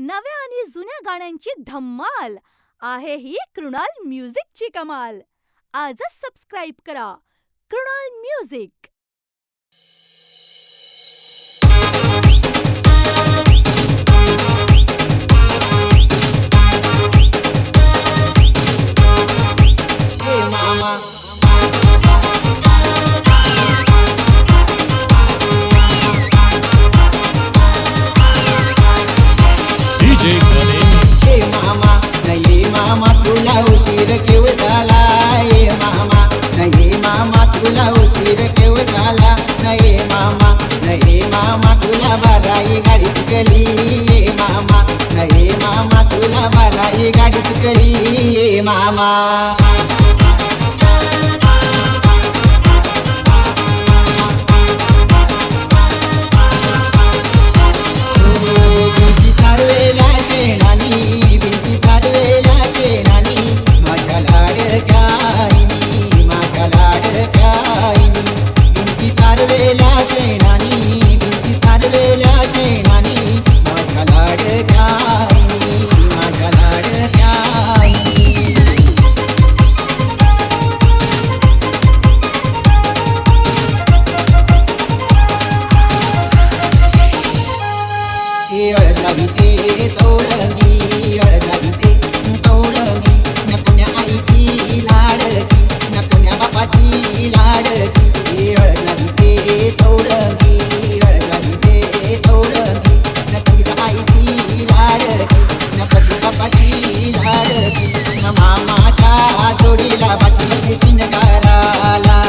नव्या आणि जुन्या गाण्यांची धम्माल. आहे ही कृणाल म्युझिकची कमाल. आजच सबस्क्राईब करा. कृणाल म्युझिक. मामा तुला बाराई गाडी चुकली ये मामा नाही मामा तुला बाराई गाडी चुकली ये मामा. मामाच्या जोडीला बाजूने शिंगाराला.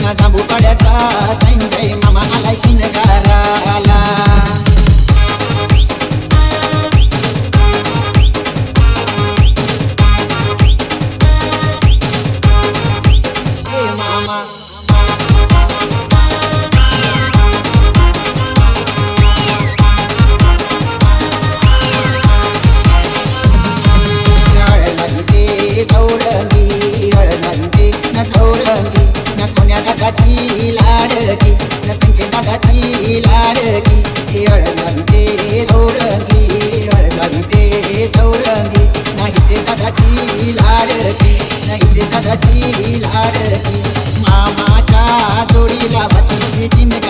न पड्याचा संजय मामा आला शिंगाराला. दादाची लाडकी संजय दादाची लाडकी अळगंते चौरंगी अळगंते चौरंगी नाही ते दादाची लाडकी नाही ते दादाची लाडकी. मामाच्या जोडीला वाचली जिनका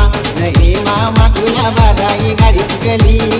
爱你爱你爱你